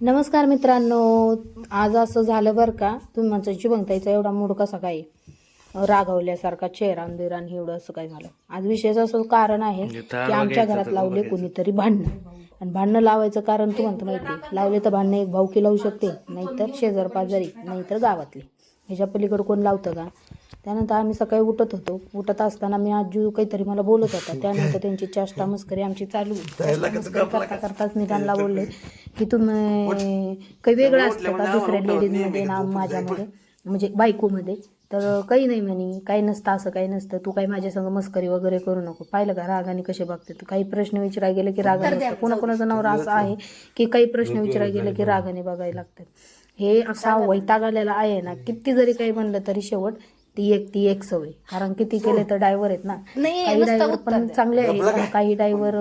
नमस्कार मित्रांनो आज असं झालं बरं का तुम्ही म्हणता शुभंताईचा एवढा मूड कसा काय? रागवल्यासारखा चेहरा आणि बिरा आणि एवढं असं काय झालं? आज विशेष असं कारण आहे की आमच्या घरात लावले कोणीतरी भांडणं. आणि भांडणं लावायचं कारण तू म्हणतो माहिती लावले तर भांडणं एक भाऊकी लावू शकते नाहीतर शेजार पाजारी नाहीतर गावातली. ह्याच्या पलीकडे कोण लावतं का? त्यानंतर आम्ही सकाळी उठत होतो. उठत असताना मी आजू काहीतरी मला बोलत होता. त्यानंतर त्यांची चेष्टा मस्करी आमची चालू करता करताच मी त्यांना बोलले की तुम्ही काही वेगळं असतं का? दुसऱ्या लेडीजमध्ये ना माझ्यामध्ये म्हणजे बायकोमध्ये. तर काही नाही म्हणे काही नसतं असं काही नसतं. तू काही माझ्या संग मस्करी वगैरे करू नको. पाहिलं का? रागाने कसे बघते तू? काही प्रश्न विचारायला गेले की रागाने. कोणाकोणाचा नवरा असा आहे की काही प्रश्न विचारायला गेले की रागाने बघायला लागतात. हे असा वैताग आलेला आहे ना. किती जरी काही म्हणलं तरी शेवट ती एक ती एक सवय. कारण किती केले तर ड्रायव्हर आहेत ना. काही ड्रायव्हर पण चांगले आहेत. काही ड्रायव्हर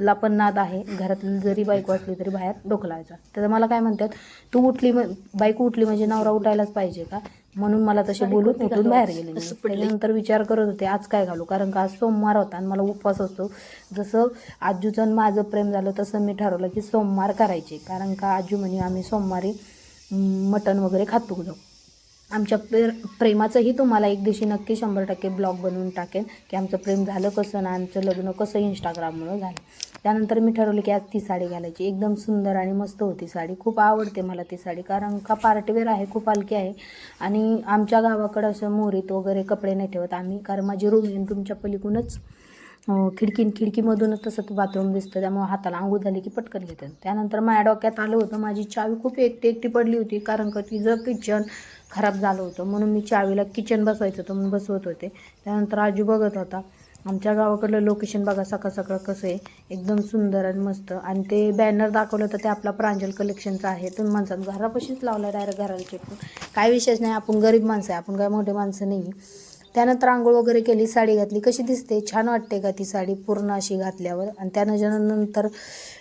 ला पण नाद आहे. घरातली जरी बायको असली तरी बाहेर डोकं लावायचा तर मला काय म्हणतात तू उठली म- बायको उठली म्हणजे नवरा उठायलाच पाहिजे का? म्हणून मला तसे बोलून उठून बाहेर गेले मी. त्याच्यानंतर विचार करत होते आज काय घालू? कारण का आज सोमवार होता आणि मला उपवास असतो. जसं आजूचं आणि माझं प्रेम झालं तसं मी ठरवलं की सोमवार करायचे. कारण का आजू म्हणे आम्ही सोमवारी मटण वगैरे खातो जाऊ. आमच्या प्रे प्रेमाचंही तुम्हाला एक दिवशी नक्की शंभर टक्के ब्लॉग बनवून टाकेन की आमचं प्रेम झालं कसं ना आमचं लग्न कसं इंस्टाग्राममुळं झालं. त्यानंतर मी ठरवलं की आज ती साडी घालायची. एकदम सुंदर आणि मस्त होती साडी. खूप आवडते मला ती साडी कारण का पार्टीवेअर आहे खूप हलकी आहे. आणि आमच्या गावाकडं असं मोरीत वगैरे कपडे नाही ठेवत आम्ही कारण माझी रूम येऊन तुमच्या पलीकडूनच खिडकीन खिडकीमधूनच तसं बाथरूम दिसतं. त्यामुळे हाताला आंघोळ झाली की पटकन घेतात. त्यानंतर माझ्या डोक्यात आलं होतं माझी चावी खूप एकटी एकटी पडली होती कारण का तिचं किचन खराब झालं होतं. म्हणून मी चावीला किचन बसवायचं होतं म्हणून बसवत होते. त्यानंतर आजू बघत होता. आमच्या गावाकडलं लोकेशन बघा सकाळ सकाळ कसं आहे. एकदम सुंदर आणि मस्त. आणि ते बॅनर दाखवलं होतं ते आपला प्रांजल कलेक्शनचं आहे. तुम्ही माणसात घरापाशीच लावला डायरेक्ट घराला चिटकून काय विशेष नाही आपण गरीब माणसं आहे. आपण काय मोठे माणसं नाही त्यानंतर आंघोळ वगैरे केली साडी घातली. कशी दिसते? छान वाटते का ती साडी पूर्ण अशी घातल्यावर? आणि त्यानंतर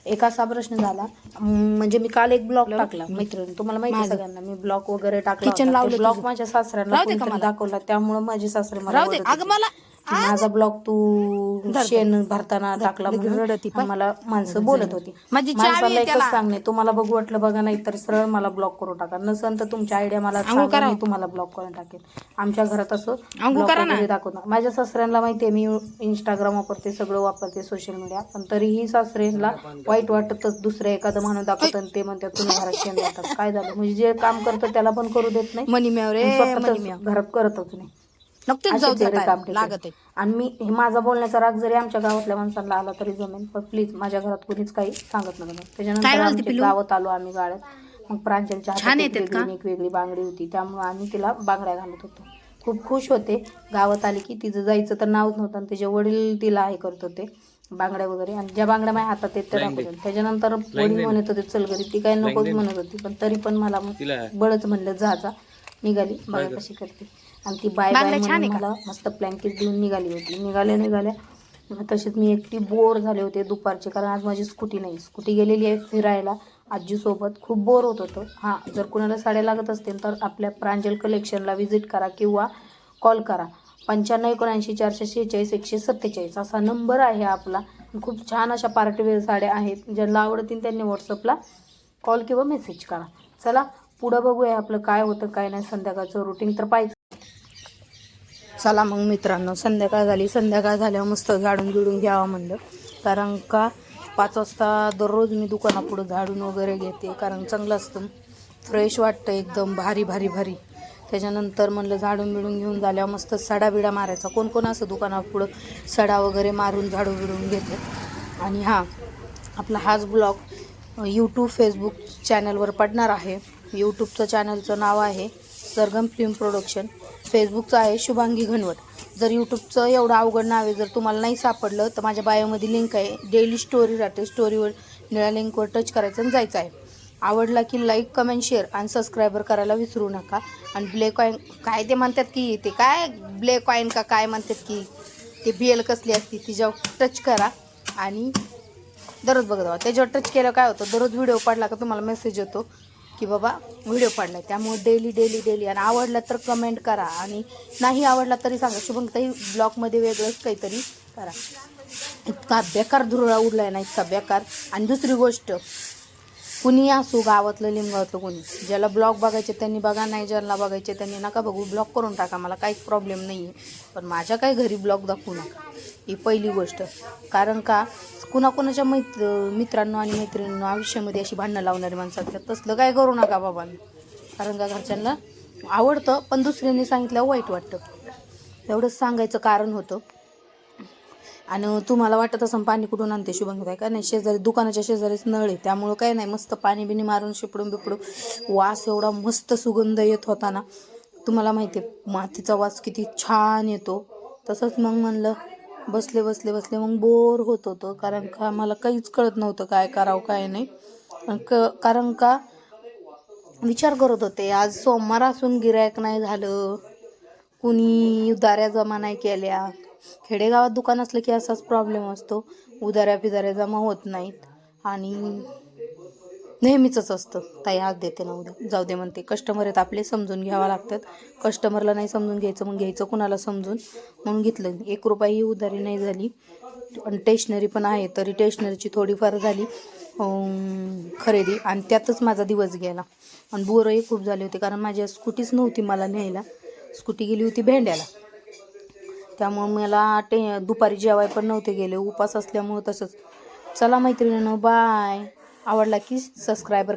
एक असा प्रश्न झाला. म्हणजे मी काल एक ब्लॉग टाकला मैत्रिणी तुम्हाला माहिती सगळ्यांना मी ब्लॉग वगैरे टाकला किचन ब्लॉग माझ्या सासऱ्यांना दाखवला. त्यामुळे माझे सासरे मला माझा ब्लॉग तू शेण भरताना टाकला म्हणून मला माणसं बोलत होती. माणसाला एकच सांगणे तुम्हाला बघू वाटलं बघा नाही तर सरळ मला ब्लॉक करून टाका. नसन तर तुमच्या आयडिया मला सांगा, मी तुम्हाला ब्लॉक करून टाकेल आमच्या घरात असं दाखवत माझ्या सासऱ्यांना माहितीये मी इंस्टाग्राम वापरते सगळं वापरते सोशल मीडिया पण तरीही सासऱ्यांना वाईट वाटतच दुसऱ्या एखादं माणूस दाखवतं आणि ते म्हणतात तुम्ही घरात शेण जातात काय झालं? म्हणजे जे काम करतं त्याला पण करू देत नाही. घरात करतच नाही. नक्कीच जाऊ काम दे तिथे. लागत. आहे आणि मी हे माझा बोलण्याचा राग जरी आमच्या गावातल्या माणसांना आला तरी जमेल पण प्लीज माझ्या घरात कोणीच काही सांगत नका त्याच्यानंतर आमच्या गावात आलो आम्ही गाड्यात. मग प्रांजलच्या हातात एक वेगळी आणि एक वेगळी बांगडी होती. त्यामुळे आम्ही तिला बांगड्या घालत होतो. खूप खुश होते. गावात आली की तिचं जायचं तर नावच नव्हतं आणि तिचे वडील तिला हे करत होते बांगड्या वगैरे. आणि ज्या बांगड्या माझ्या हातात येत त्या दाखवत. त्याच्यानंतर वडील म्हणत होते चल घरी. ती काही नकोच म्हणत होती पण तरी पण मला मग बळच म्हणलं जा जा. निघाली. बघा कशी करते? आणि ती बाय बाय म्हणून मला मस्त ब्लँकेट देऊन निघाली होती. निघाल्या निघाल्या. तसेच मी एकटी बोर झाले होते दुपारचे कारण आज माझी स्कूटी नाही. स्कूटी गेलेली आहे फिरायला आजीसोबत. खूप बोर होत होतं. हां जर कुणाला साड्या लागत असतील तर आपल्या प्रांजल कलेक्शनला व्हिजिट करा किंवा कॉल करा. पंच्याण्णव एकोणऐंशी चारशे शेहेचाळीस एकशे सत्तेचाळीस असा नंबर आहे आपला. खूप छान अशा पार्टीवेअर साड्या आहेत. ज्यांना आवडतील त्यांनी व्हॉट्सअपला कॉल किंवा मेसेज करा. चला पुढं बघूया आपलं काय होतं काय नाही. संध्याकाळचं रुटीन तर पाहिजे चला मग मित्रांनो संध्याकाळ झाली. संध्याकाळ झाल्यावर मस्त झाडून बिडून घ्यावं म्हणलं. कारण का? पाच वाजता दररोज मी दुकानापुढं झाडून वगैरे घेते. कारण चांगलं असतं. फ्रेश वाटतं एकदम भारी भारी भारी. त्याच्यानंतर म्हणलं झाडून बिडून घेऊन झाल्यावर मस्त सडा बिडा मारायचा. कोण कोण असं दुकानापुढं सडा वगैरे मारून झाडू बिडून घेते? आणि हां आपला हाच ब्लॉग यूट्यूब फेसबुक चॅनलवर पडणार आहे. यूट्यूबचं चॅनलचं नाव आहे सरगम फिल्म प्रोडक्शन फेसबुकचं आहे शुभांगी घनवट. जर यूट्यूबचं एवढं अवघड नाव आहे जर तुम्हाला नाही सापडलं तर माझ्या बायोमध्ये लिंक आहे. डेली स्टोरी राहते. स्टोरीवर निळ्या लिंकवर टच करायचं आणि जायचं आहे. आवडला की लाईक कमेंट शेअर आणि सबस्क्रायबर करायला विसरू नका. आणि ब्लॅक कॉईन काय ते म्हणतात की ते काय ब्लॅक कॉईन का काय म्हणतात की ते बेल कसली असती तिच्यावर टच करा आणि दररोज बघत त्याच्यावर टच केलं काय होतं दररोज व्हिडिओ पडला का तुम्हाला मेसेज येतो. की बाबा व्हिडिओ पडला आहे त्यामुळे डेली डेली डेली आणि आवडला तर कमेंट करा. आणि नाही आवडला तरी सांगा. शुभंगताई ब्लॉगमध्ये वेगळंच काहीतरी करा. इतका बेकार धुरळा उडला आहे ना इतका बेकार. आणि दुसरी गोष्ट कुणी असू गावातलं लिमगावातलं कोणी. ज्याला ब्लॉग बघायचे त्यांनी बघा नाही ज्याला बघायचे त्यांनी नका बघू ब्लॉग करून टाका. मला काहीच प्रॉब्लेम नाही आहे पण माझ्या काही घरी ब्लॉग दाखवू नका. ही पहिली गोष्ट. कारण का? कुणाकुणाच्या मैत्र मित्रांनो आणि मैत्रिणींनो आयुष्यामध्ये अशी भांडणं लावणारी माणसं असतात. तसलं काय करू नका बाबा. कारण का घरच्यांना आवडतं पण दुसऱ्यांनी सांगितलं वाईट वाटतं. एवढंच सांगायचं कारण होतं. आणि तुम्हाला वाटत असं पाणी कुठून आणते शुभंगताई का नाही? शेजारी दुकानाच्या शेजारीच नळ आहे. त्यामुळं काय नाही मस्त पाणी बिणी मारून शिपडून बिपडून वास एवढा मस्त सुगंध येत होता ना. तुम्हाला माहिती आहे मातीचा वास किती छान येतो. तसंच मग म्हणलं बसले बसले बसले मग बोर होत होतं. कारण का मला काहीच कळत नव्हतं काय करावं काय नाही. क कारण का विचार करत होते आज सोमवार असून गिरायक नाही झालं. कुणी उदाऱ्या जमा नाही केल्या. खेडेगावात दुकान असलं की असाच प्रॉब्लेम असतो. उदाऱ्या पिदाऱ्या जमा होत नाहीत. आणि नेहमीचंच असतं. ताई आज देते ना उद्या. जाऊ दे म्हणते. कस्टमर आहेत आपले समजून घ्यावं लागतात. कस्टमरला नाही समजून घ्यायचं मग घ्यायचं कुणाला समजून? म्हणून घेतलं. एक रुपयाही उधारी नाही झाली. आणि टेशनरी पण आहे तरी टेशनरीची थोडीफार झाली. खरेदी. आणि त्यातच माझा दिवस गेला. आणि बोरंही खूप झाले होते कारण माझी स्कूटीच नव्हती मला न्यायला. स्कूटी गेली होती भेंड्याला. त्यामुळं मला टे दुपारी जेवाय पण नव्हते गेले. उपास असल्यामुळं तसंच. चला मैत्रिणीनं बाय आवडला की सबस्क्रायबर